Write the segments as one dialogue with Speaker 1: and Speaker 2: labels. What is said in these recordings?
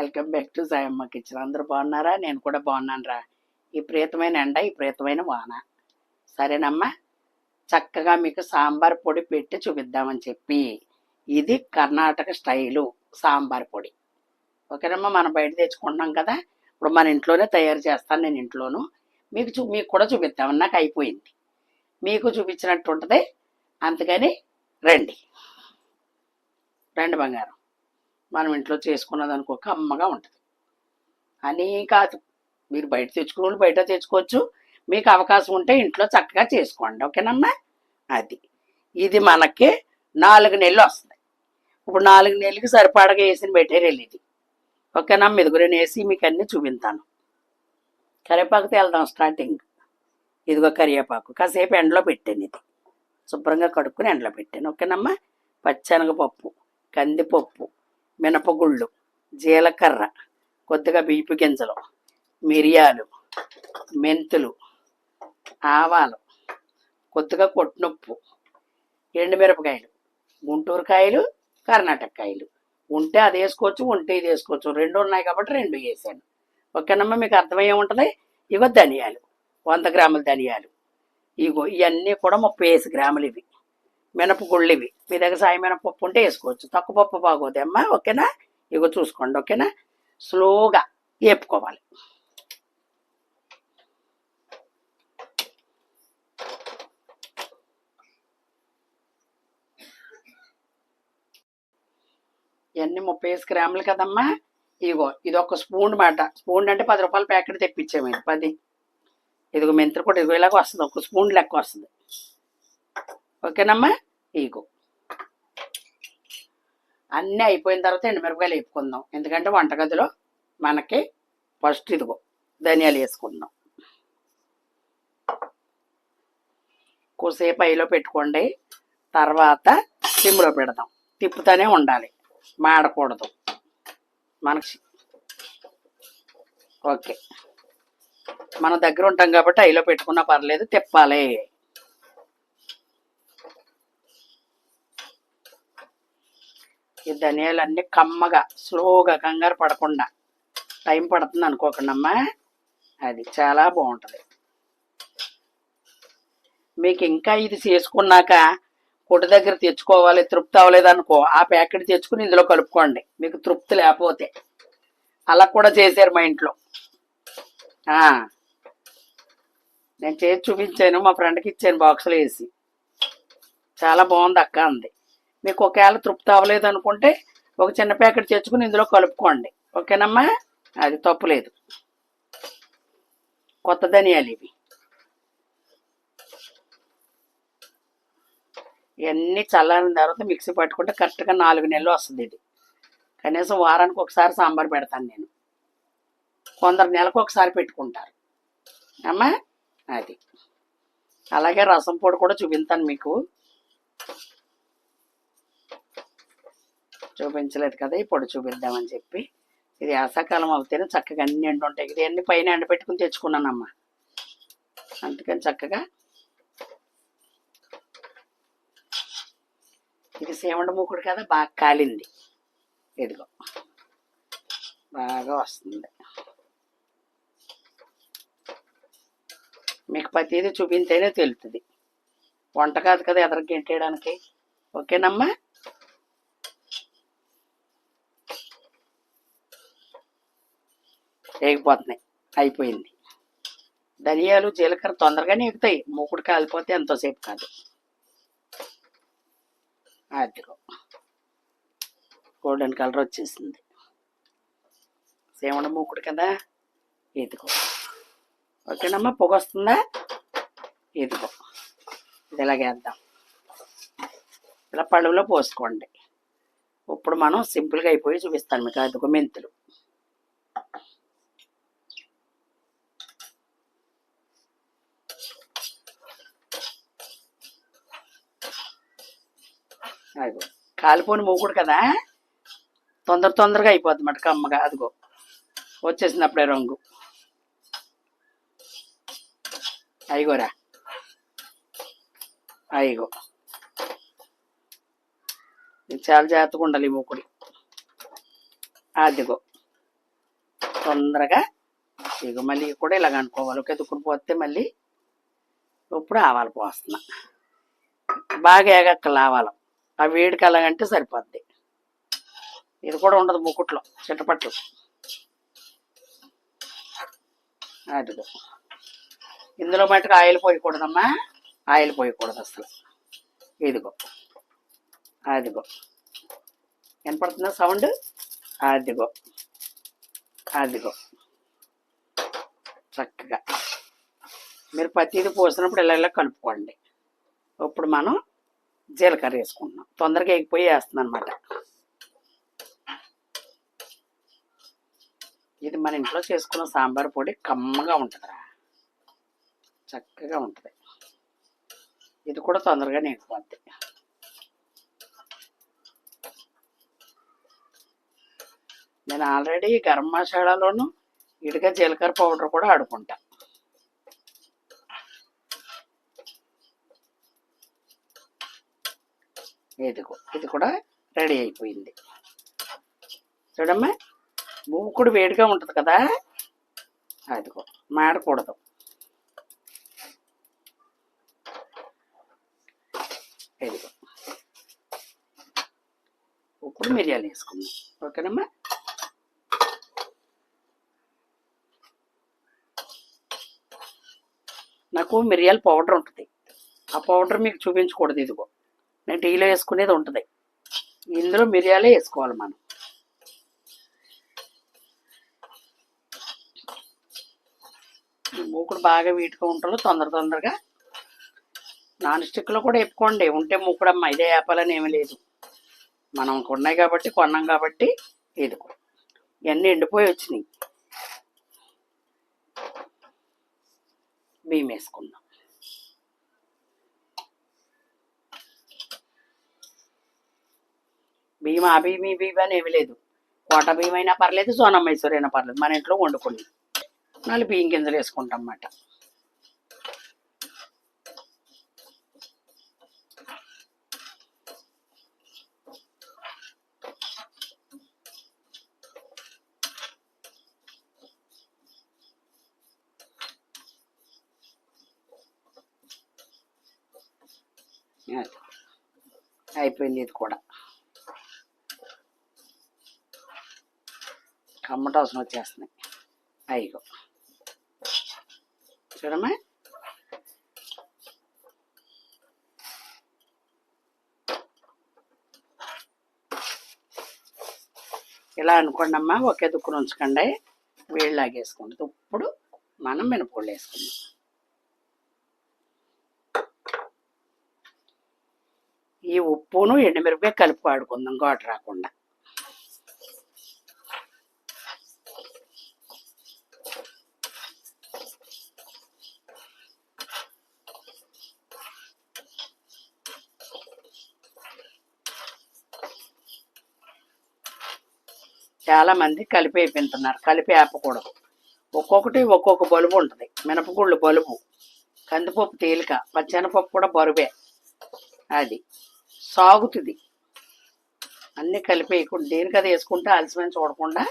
Speaker 1: Welcome back to Jayamma kitchen. అందరూ బాగున్నారా? నేను కూడా బాగున్నాను రా ఈ ప్రీతమైన ఎండ ఈ ప్రీతమైన వాన. సరేనమ్మా? చక్కగా మీకు సాంబార్ పొడి పెట్టి చూపిద్దామని చెప్పి ఇది కర్ణాటక స్టైలు సాంబార్ పొడి. ఓకేనమ్మా? మనం బయట తెచ్చుకుంటున్నాం కదా? ఇప్పుడు మన ఇంట్లోనే తయారు చేస్తాను నేను ఇంట్లోనూ. మీకు చూ మీకు కూడా చూపిద్దామని నాకు అయిపోయింది. మీకు చూపించినట్టు ఉంటుంది అందుకని రండి. రండి బంగారం. మనం ఇంట్లో చేసుకున్నది అనుకో కమ్మగా ఉంటుంది. అని కాదు మీరు బయట తెచ్చుకునే బయట తెచ్చుకోవచ్చు. మీకు అవకాశం ఉంటే ఇంట్లో చక్కగా చేసుకోండి. ఓకేనమ్మా? అది. ఇది మనకి నాలుగు నెలలు వస్తుంది ఇప్పుడు నాలుగు నెలలకి సరిపడగా వేసిన మెటీరియల్ ఇది. ఓకేనమ్మా? ఇదిగో నేను వేసి మీకు అన్నీ చూపిస్తాను. కరివేపాకుతో వెళ్దాం స్టార్టింగ్. ఇదిగో కరివేపాకు. కాసేపు ఎండలో పెట్టాను ఇది. శుభ్రంగా కడుక్కుని ఎండలో పెట్టాను. ఓకేనమ్మా? పచ్చనగపప్పు కందిపప్పు మినపగుళ్ళు జీలకర్ర కొద్దిగా బియ్యపు గింజలు మిరియాలు మెంతులు ఆవాలు కొద్దిగా కొట్టునొప్పు ఎండుమిరపకాయలు గుంటూరు కాయలు కర్ణాటక కాయలు ఉంటే అది వేసుకోవచ్చు ఉంటే ఇది వేసుకోవచ్చు. రెండు ఉన్నాయి కాబట్టి రెండు వేసాను. ఓకేనమ్మా మీకు అర్థమయ్యే ఉంటుంది? ఇగో ధనియాలు వంద గ్రాముల ధనియాలు. ఇగో ఇవన్నీ కూడా ముప్పై వేసి గ్రాములు ఇవి. మినపగుళ్ళు ఇవి మీ దగ్గర సాయి మినపప్పు ఉంటే వేసుకోవచ్చు. తక్కువ పప్పు బాగోదమ్మా ఓకేనా? ఇగో చూసుకోండి ఓకేనా? స్లోగా వేపుకోవాలి ఇవన్నీ ముప్పై ఐదు గ్రాములు కదమ్మా? ఇదిగో ఇది ఒక స్పూన్ మాట. స్పూన్ అంటే పది రూపాయల ప్యాకెట్ తెప్పించాము పది. ఇదిగో మెంతులు కూడా ఇదిగో ఇలాగ వస్తుంది ఒక స్పూన్ లెక్క వస్తుంది. ఓకేనమ్మా? ఇగో. అన్నీ అయిపోయిన తర్వాత ఎండుమిరపకాయలు వేపుకుందాం. ఎందుకంటే వంటగదిలో మనకి ఫస్ట్ ఇదిగో ధనియాలు వేసుకుందాం. కొద్దిసేపు అయిలో పెట్టుకోండి. తర్వాత సిమ్లో పెడదాం. తిప్పుతూనే ఉండాలి. మాడకూడదు. మనకి ఓకే. మన దగ్గర ఉంటాం కాబట్టి అయిలో పెట్టుకున్నా పర్లేదు తిప్పాలి. ఈ ధనియాలు కమ్మగా స్లోగా కంగారు పడకుండా. టైం పడుతుంది అనుకోకండి అమ్మా. అది చాలా బాగుంటుంది. మీకు ఇంకా ఇది చేసుకున్నాక కొట్టు దగ్గర తెచ్చుకోవాలి తృప్తి అవ్వలేదనుకో ఆ ప్యాకెట్ తెచ్చుకుని ఇందులో కలుపుకోండి. మీకు తృప్తి లేకపోతే. అలా కూడా చేశారు మా ఇంట్లో. నేను చేసి చూపించాను మా ఫ్రెండ్కి ఇచ్చాను బాక్సులు వేసి. చాలా బాగుంది అక్క అంది. మీకు ఒకవేళ తృప్తి అవ్వలేదు అనుకుంటే ఒక చిన్న ప్యాకెట్ తెచ్చుకుని ఇందులో కలుపుకోండి. ఓకేనమ్మా? అది తప్పులేదు కొత్త ధనియాలు ఇవి. ఇవన్నీ చల్లారిన తర్వాత మిక్సీ పట్టుకుంటే కరెక్ట్గా నాలుగు నెలలు వస్తుంది ఇది. కనీసం వారానికి ఒకసారి సాంబార్ పెడతాను నేను. కొందరు నెలకు ఒకసారి పెట్టుకుంటారు. అమ్మా? అది. అలాగే రసం పొడి కూడా చూపిస్తాను మీకు. చూపించలేదు కదా ఇప్పుడు చూపిద్దామని చెప్పి. ఇది వేసాకాలం అవుతేనే చక్కగా అన్ని ఎండు ఉంటాయి. ఇది అన్ని పైన ఎండ పెట్టుకుని తెచ్చుకున్నానమ్మా. అందుకని చక్కగా ఇది సేమండ మూకుడు కదా బాగా కాలింది. ఇదిగో బాగా వస్తుంది. మీకు ప్రతిదీ చూపించేనే తెలుస్తుంది వంట కాదు కదా ఎదరికి గెంటేయడానికి ఓకేనమ్మా? ఎగిపోతున్నాయి అయిపోయింది. ధనియాలు జీలకర్ర తొందరగానే ఎగుతాయి మూకుడు కాలిపోతే ఎంతోసేపు కాదు. అదిగో. గోల్డెన్ కలర్ వచ్చేసింది. సేవణ మూకుడు కదా? ఇదిగో. ఓకేనమ్మా పొగ వస్తుందా? ఇదిగో. ఇది ఇలాగేద్దాం ఇలా పళ్ళులో పోసుకోండి. ఇప్పుడు మనం సింపుల్గా అయిపోయి చూపిస్తాను మీకు. అదిగో మెంతులు అదిగో కాలిపోని మూకుడు కదా? తొందర తొందరగా అయిపోద్ది మాట కమ్మగా అదిగో వచ్చేసింది అప్పుడే రంగు అయిగోరా అయిగో చాలా జాగ్రత్తగా ఉండాలి ఈ మూకుడు అదిగో. తొందరగా ఇగో మళ్ళీ కూడా ఇలాగ అనుకోవాలి. ఒక ఎదుకుని పోతే మళ్ళీ ఇప్పుడు ఆవాలు పోస్తున్నా. బాగా ఏగక్కలు ఆవాలం. ఆ వేడికి అలాగంటే సరిపోద్ది. ఇది కూడా ఉండదు ముకుట్లో చిట్టపట్లు అదిగో ఇందులో మటుకు ఆయిల్ పోయకూడదమ్మా. ఆయిల్ పోయకూడదు అసలు. ఇదిగో. అదిగో వినపడుతుందా సౌండ్? అదిగో అదిగో చక్కగా. మీరు ప్రతిదీ పోసినప్పుడు ఇలా ఇలా కలుపుకోండి. ఇప్పుడు మనం జీలకర్ర వేసుకుంటున్నాం. తొందరగా ఎగిపోయి వేస్తుంది అనమాట ఇది మన ఇంట్లో చేసుకున్న సాంబార్ పొడి కమ్మగా ఉంటుందిరా. చక్కగా ఉంటుంది. ఇది కూడా తొందరగా నేర్పుద్ది నేను ఆల్రెడీ గరం మసాలాలోను ఇటుక జీలకర్ర పౌడర్ కూడా ఆడుకుంటా. ఇదిగో ఇది కూడా రెడీ అయిపోయింది. చూడమ్మా మూకుడు వేడిగా ఉంటుంది కదా? అదిగో మాడకూడదు. ఇదిగో. ఇప్పుడు మిరియాలు వేసుకుందాం. ఓకేనమ్మా? నాకు మిరియాల పౌడర్ ఉంటుంది. ఆ పౌడర్ మీకు చూపించకూడదు ఇదిగో. నేను టీలో వేసుకునేది ఉంటుంది. ఇందులో మిరియాలే వేసుకోవాలి మనం. మూకుడు బాగా వీటిగా ఉంటుంది తొందర తొందరగా నాన్ స్టిక్లో కూడా వేపుకోండి. ఉంటే మూకుడమ్మ ఇదే వేపాలని ఏమీ లేదు. మనం ఉన్నాయి కాబట్టి కొన్నాం కాబట్టి ఇదిగో ఇవన్నీ ఎండిపోయి వచ్చినాయి. బియ్యం వేసుకుందాం. భీమా ఆ బియ్యం ఈ అని ఏమీ లేదు. కోట భీమైనా పర్లేదు సోనా మైసూర్ అయినా పర్లేదు. మన ఇంట్లో వండుకుని నాలుగు బియ్యం గింజలు వేసుకుంటాం అన్నమాట అయిపోయింది ఇది కూడా. కమ్మట వచ్చేస్తున్నాయి. అయ్యో చూడమ్మా. ఇలా అనుకోండి అమ్మా ఒకే దుక్కును ఉంచకండి. వేళ్ళు లాగేసుకోండి. ఇప్పుడు మనం మినపగుళ్ళు వేసుకుందాం. ఈ ఉప్పును ఎండుమిరపకాయ కలిపి వాడుకుందాం ఘాటు రాకుండా. చాలామంది కలిపే తింటున్నారు కలిపి ఆపకూడదు. ఒక్కొక్కటి ఒక్కొక్క బలుబు ఉంటుంది. మినపగుళ్ళు బలుబు కందిపప్పు తేలిక పచ్చెనపప్పు కూడా బరువే. అది సాగుతుంది. అన్నీ కలిపేయకుండా దేనికది దేనికి అది వేసుకుంటే అలసిమని చూడకుండా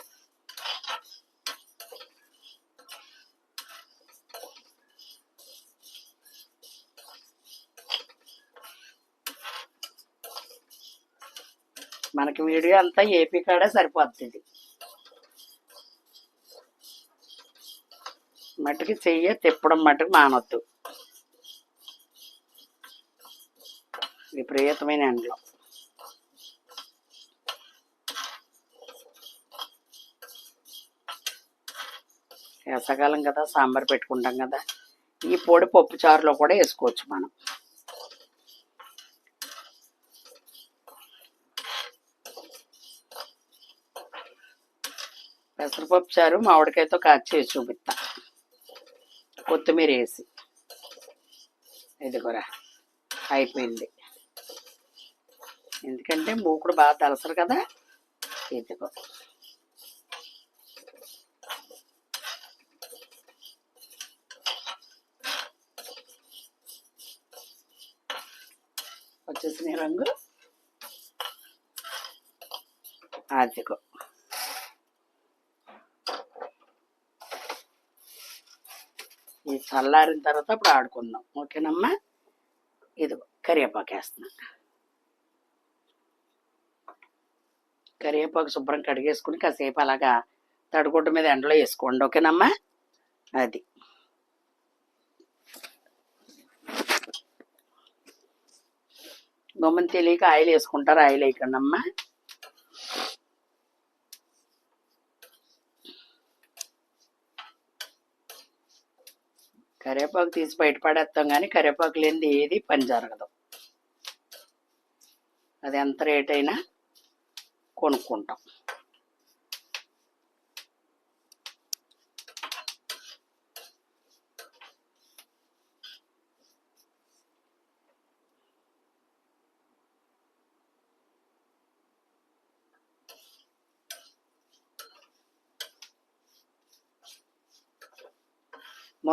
Speaker 1: మనకి వీడియో అంతా ఏపీ కాడే సరిపోతుంది మటుకు చెయ్య తిప్పడం మటుకు మానొద్దు. విపరీతమైన ఎండలో. వేసకాలం కదా సాంబార్ పెట్టుకుంటాం కదా. ఈ పొడి పప్పు చారులో కూడా వేసుకోవచ్చు మనం. పెసరపప్పు చారు మామిడికాయతో కాచి చూపిస్తా. కొత్తిమీర వేసి. ఇదిగోరా అయిపోయింది. ఎందుకంటే మూకుడు బాగా తలసరు కదా. ఇదిగో. వచ్చేసిన రంగు. అదిగో. ఇది చల్లారిన తర్వాత అప్పుడు ఆడుకుందాం. ఓకేనమ్మా? ఇది కరివేపాకు వేస్తున్నా కరివేపాకు శుభ్రం కడిగేసుకుని కాసేపు అలాగా తడిగుడ్డ మీద ఎండలో వేసుకోండి. ఓకేనమ్మా? అది. గమ్మని తెలియక ఆయిల్ వేసుకుంటారు. ఆయిల్ వేయకండి అమ్మా కరివేపాకు తీసి బయట పడేస్తాం కానీ కరివేపాకు లేనిది ఏది పని జరగదు. అది ఎంత రేట్ అయినా కొనుక్కుంటాం.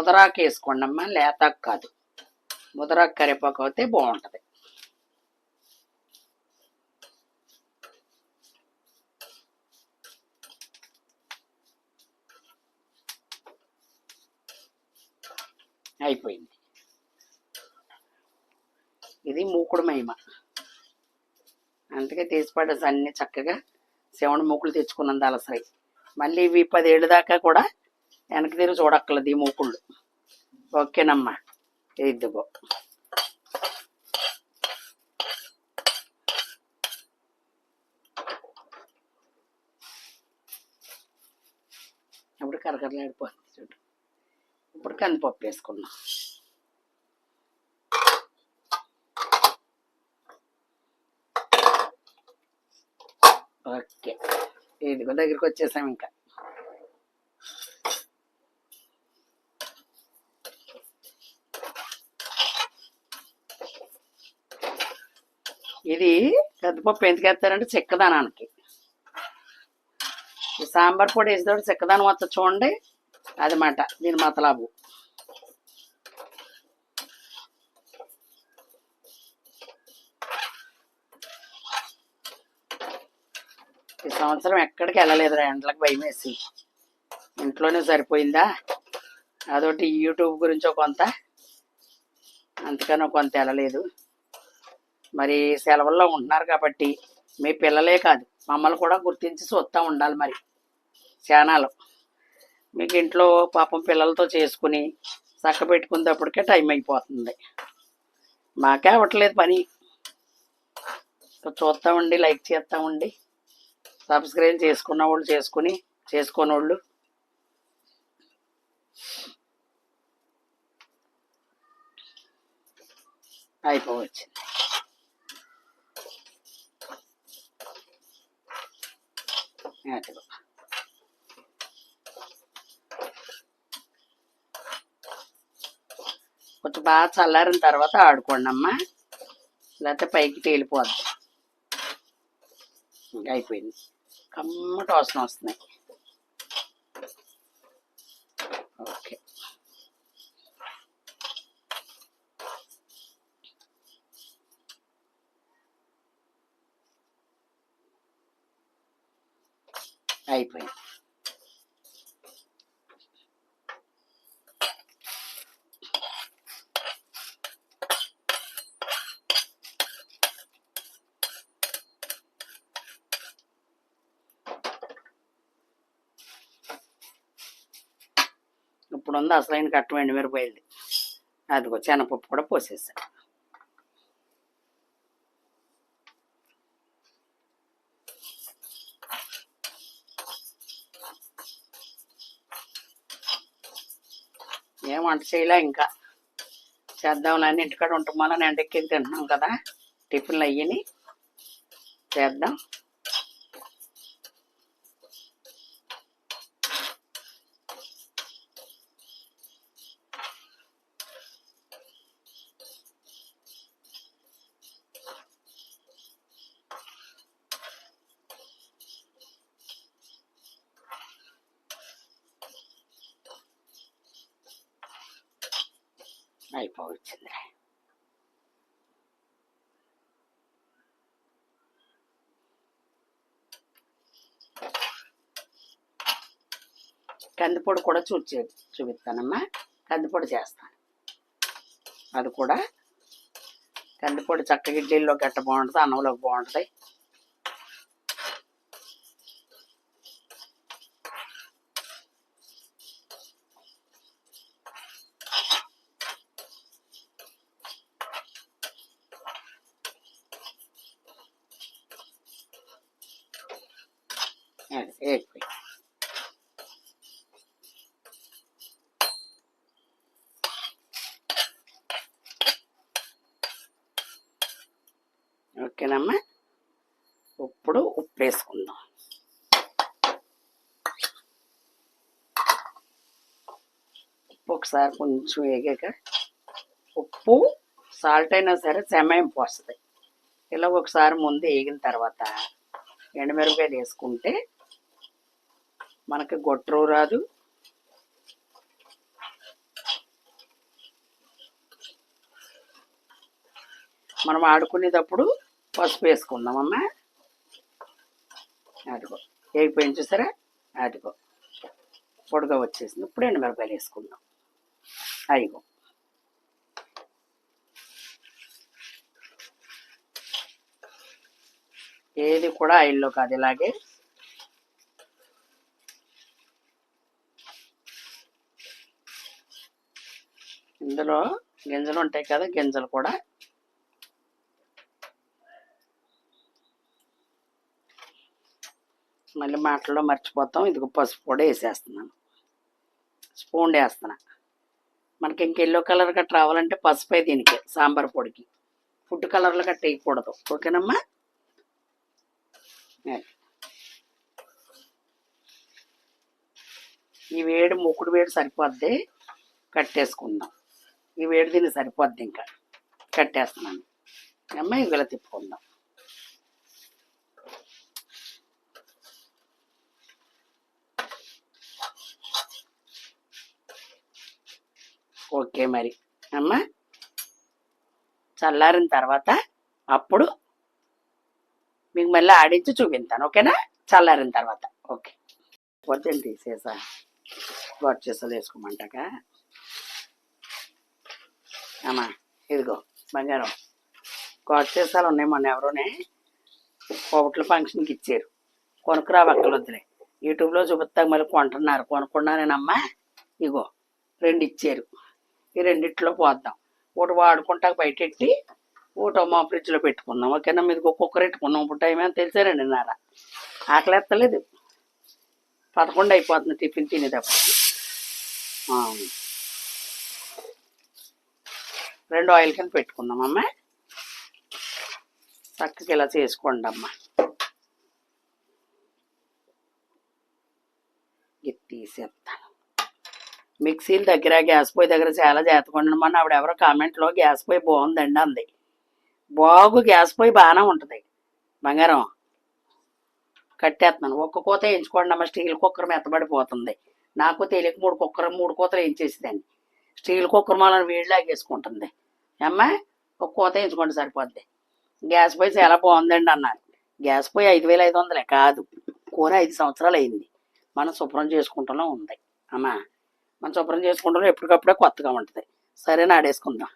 Speaker 1: ముదరాకు వేసుకోండి అమ్మా లేతాకు కాదు. ముదరాకు కరివేపాకు అయితే బాగుంటుంది. అయిపోయింది. ఇది మూకుడు మహిమ. అందుకే తీసిపడేసి అన్ని చక్కగా శివుని మూకులు తెచ్చుకున్నంత అలసరి మళ్ళీ ఇవి పదేళ్ళు దాకా కూడా వెనక్కి తిరిగి చూడక్కర్లేదు ఈ మూకుళ్ళు. ఓకేనమ్మా. ఇదిగో. ఇప్పుడు కరకరలాడిపోతుంది చూడు. ఇప్పుడు కందిపప్పు వేసుకున్నాం ఓకే. ఇదిగో దగ్గరికి వచ్చేసాం ఇంకా. ఇది పెద్దపప్పు ఎందుకు వేస్తారంటే చెక్కదనానికి. ఈ సాంబార్ పొడి వేసేటప్పుడు చెక్కదనం వస్తా చూడండి. అది మాట దీని మతలాబు. ఈ సంవత్సరం ఎక్కడికి వెళ్ళలేదురా ఎండలకు భయం వేసి. ఇంట్లోనే సరిపోయిందా? అదొకటి యూట్యూబ్ గురించో కొంత. అంతకనో కొంత వెళ్ళలేదు. మరి సెలవుల్లో ఉంటున్నారు కాబట్టి మీ పిల్లలే కాదు మమ్మల్ని కూడా గుర్తించి చూస్తూ ఉండాలి మరి ఛానల్ మీకు ఇంట్లో పాపం పిల్లలతో చేసుకుని చక్క పెట్టుకునేటప్పటికే టైం అయిపోతుంది. మాకే అవ్వట్లేదు పని. సో చూస్తూ ఉండి లైక్ చేస్తూ ఉండి సబ్స్క్రైబ్ చేసుకున్న వాళ్ళు చేసుకుని చేసుకోని వాళ్ళు అయిపోవచ్చింది అదిగో. కొంచెం బాగా చల్లారిన తర్వాత ఆడుకోండి అమ్మా లేకపోతే పైకి తేలిపోద్ది ఇంకా అయిపోయింది. కమ్మటి వాసన వస్తున్నాయి ఓకే అయిపోయింది ఇప్పుడు ఉంది అసలైన కట్టం ఎండుమిరపకాయలు అదిగో శనగపప్పు కూడా పోసేసా. ఏం వంట చేయలే ఇంకా. చేద్దాం అని ఇంటికాడ ఉంటాం మనం ఎండెక్కి తింటున్నాం కదా. టిఫిన్లు అయ్యని. చేద్దాం. అయిపోవచ్చింది కందిపొడి కూడా చూచి చూపిస్తానమ్మా. కందిపొడి చేస్తాను. అది కూడా కందిపొడి చక్కగా ఇడ్లీలో గట్ట బాగుంటుంది అన్నంలోకి బాగుంటుంది అది వేగిపోయి ఓకేనమ్మా ఇప్పుడు ఉప్పు వేసుకుందాం ఉప్పు ఒకసారి కొంచెం వేగాక ఉప్పు సాల్ట్ అయినా సరే సమయం పోస్తుంది. ఇలా ఒకసారి ముందు వేగిన తర్వాత ఎండుమిరపకాయలు వేసుకుంటే మనకి గొట్టరు రాదు. మనం ఆడుకునేటప్పుడు పసుపు వేసుకుందామమ్మా అదిగో వేగిపోయింది చూసారా? అదిగో పొడిగా వచ్చేసింది. ఇప్పుడు ఎండుమిరపకాయలు వేసుకుందాం. అదిగో ఏది కూడా ఆయిల్లో కాదు ఇలాగే ఇందులో గింజలు ఉంటాయి కదా గింజలు కూడా. మళ్ళీ మాటల్లో మర్చిపోతాం. ఇదిగో పసుపు కూడా వేసేస్తున్నాను. స్పూన్ వేస్తున్నా. మనకి ఇంక ఎల్లో కలర్ కట్ట రావాలంటే పసుపే దీనికి సాంబార్ పొడికి. ఫుడ్ కలర్లు గట్ట వేయకూడదు. ఓకేనమ్మా? ఈ వేడి ముక్కుడు వేడి సరిపోద్ది. కట్టేసుకుందాం. ఈ వేడి దీన్ని సరిపోద్ది ఇంకా. కట్టేస్తున్నాను. అమ్మాయి ఇలా తిప్పుకుందాం. ఓకే మరి. అమ్మా? చల్లారిన తర్వాత అప్పుడు మీకు మళ్ళీ ఆడించి చూపిస్తాను ఓకేనా? చల్లారిన తర్వాత. ఓకే. వద్దని తీసేసా. వాట్ చేసలు వేసుకోమంటాక. అమ్మా ఇదిగో బంగారం. గాడ్ చేసాలు ఉన్నాయి మొన్న ఎవరోనే. కోవట్ల ఫంక్షన్కి ఇచ్చారు. కొనుక్కురా వద్దులే యూట్యూబ్లో చూపిస్తాక మళ్ళీ కొంటున్నారు. కొనుక్కున్నానేనమ్మా ఇగో రెండు ఇచ్చారు. ఈ రెండిట్లో పోద్దాం. ఒకటి వాడుకుంటాక బయటెట్టి ఒకటి మా ఫ్రిడ్జ్లో పెట్టుకుందాం. ఓకేనా? మీది కుక్కర్ పెట్టుకున్నాం ఇప్పుడు టైం ఏమైనా తెలిసారండి నారా? ఆకలి ఎత్తలేదు పదకొండు అయిపోతుంది టిఫిన్ తినేటప్పటికి రెండు ఆయిల్ కింద పెట్టుకుందాం అమ్మ. చక్కగా ఇలా చేసుకోండి అమ్మా ఇది తీసేస్తాను మిక్సీల దగ్గర గ్యాస్ పొయ్యి దగ్గర చాలా జాతకుండా మన ఆవిడ ఎవరో కామెంట్లో గ్యాస్ పొయ్యి బాగుందండి అంది. బాగు గ్యాస్ పొయ్యి బాగానే ఉంటుంది. బంగారం. కట్టేస్తున్నాను. ఒక్క కూత వేయించుకోండి అమ్మ స్టీల్ కుక్కర్ మెత్తబడిపోతుంది నాకు తెలియక మూడు కుక్కర్ మూడు కూతలు వేయించేసేదాన్ని స్టీల్ కుక్కర్ మన వేడి లాగేసుకుంటుంది. అమ్మా ఒక కూత వేయించుకోండి సరిపోద్ది. గ్యాస్ పొయ్యి చాలా బాగుందండి అన్నారు. గ్యాస్ పొయ్యి ఐదు వేల ఐదు వందలే కాదు. కూర ఐదు సంవత్సరాలు అయింది. మనం శుభ్రం చేసుకుంటూనే ఉంది. అమ్మా మనం శుభ్రం చేసుకుంటాం ఎప్పటికప్పుడే కొత్తగా ఉంటుంది. సరే ఆడేసుకుందాం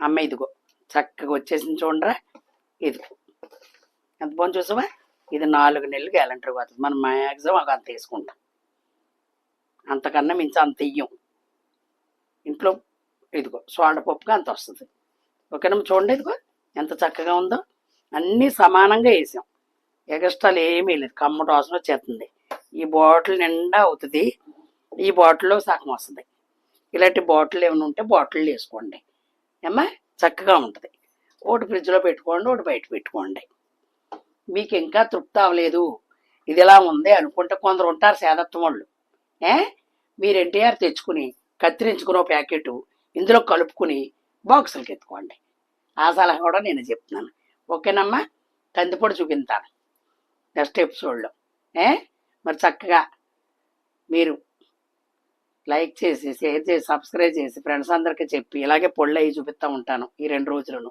Speaker 1: అమ్మ ఇదిగో చక్కగా వచ్చేసింది చూడరా. ఇదిగో. ఎంత బాగుంది చూసావా? ఇది నాలుగు నెలలు గ్యాలంటరీ పోతుంది. మనం మ్యాక్సిమం ఒక అంత వేసుకుంటాం. అంతకన్నా మించి అంత ఇయ్యం. ఇంట్లో ఇదిగో సోడ పప్పుగా అంత వస్తుంది. ఓకేనమ్మా చూడండి ఇదిగో ఎంత చక్కగా ఉందో. అన్నీ సమానంగా వేసాం. ఎగస్ట్రాలు ఏమీ లేదు. కమ్మటి వాసన వచ్చేస్తుంది. ఈ బాటిల్ నిండా అవుతుంది. ఈ బాటిల్లో సగం వస్తుంది. ఇలాంటి బాటిల్ ఏమైనా ఉంటే బాటిల్ వేసుకోండి. ఏమ్మా? చక్కగా ఉంటుంది. ఒకటి ఫ్రిడ్జ్లో పెట్టుకోండి ఒకటి బయట పెట్టుకోండి. మీకు ఇంకా తృప్తి అవ్వలేదు. ఇది ఇలా ఉంది అనుకుంటే కొందరు ఉంటారు సేదత్వం వాళ్ళు. ఏ? మీరు ఎన్టీఆర్ తెచ్చుకుని కత్తిరించుకుని ప్యాకెట్ ఇందులో కలుపుకుని బాక్సులకి ఎత్తుకోండి. ఆ సలహా కూడా నేను చెప్తున్నాను. ఓకేనమ్మా? కందిపొడి చూపిస్తాను నెక్స్ట్ ఎపిసోడ్లో ఏ? మరి చక్కగా మీరు లైక్ చేసి షేర్ చేసి సబ్స్క్రైబ్ చేసి ఫ్రెండ్స్ అందరికీ చెప్పి ఇలాగే పొళ్ళు అవి చూపిస్తూ ఉంటాను ఈ రెండు రోజులను.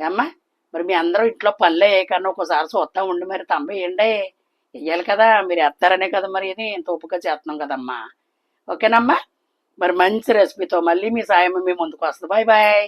Speaker 1: ఏమ్మా మరి మీ అందరూ ఇంట్లో పనులు అయ్యేకన్నా ఒకసారి చూస్తా ఉండి మరి తమ్మ ఏండే వెయ్యాలి కదా మీరు వేస్తారనే కదా మరి ఇది ఇంత ఉప్పుగా చేస్తున్నాం కదమ్మా. ఓకేనమ్మా? మరి మంచి రెసిపీతో మళ్ళీ మీ సాయం మీ ముందుకు వస్తుంది. Bye bye